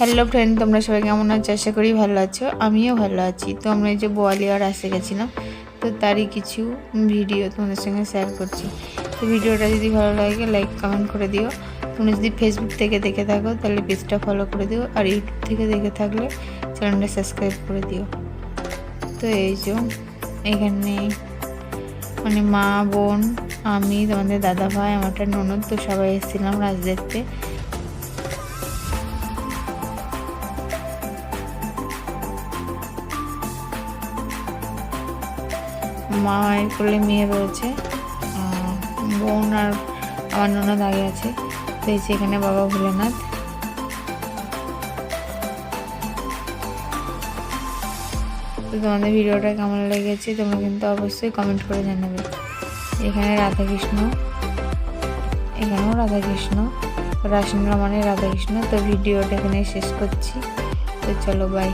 Hello friend তোমরা সবাই কেমন আছো? আশা করি ভালো আছো। আমিও ভালো আছি। তো আমরা এই যে বোয়ালিয়ার আসে গেছিলাম, তো তারই কিছু ভিডিও তোমাদের সঙ্গে শেয়ার করছি। তো ভিডিওটা যদি ভালো লাগে লাইক কমেন্ট করে দিও। তোমরা যদি ফেসবুক থেকে দেখে থাকো, তাহলে পেজটা ফলো করে দিও। আর ইউটিউব থেকে দেখে থাকলে চ্যানেলটা সাবস্ক্রাইব করে দিও। তো এই যে, এখানে মানে মা, বোন, আমি, তোমাদের দাদা ভাই আমারটা ননদ, তো সবাই এসেছিলাম রাজ দেখতে। মায়ের কোলে মেয়ে রয়েছে বোন আর আমার ননদ দাঁড়িয়ে আছে যে এখানে বাবা ভোলেনাথ। তো তোমাদের ভিডিওটা কেমন লেগেছে তোমরা কিন্তু অবশ্যই কমেন্ট করে জানাবে। এখানে রাধাকৃষ্ণ, এখানেও রাধাকৃষ্ণ রাসেন্দ্র মানে রাধাকৃষ্ণ। তো ভিডিওটা এখানে শেষ করছি। তো চলো বাই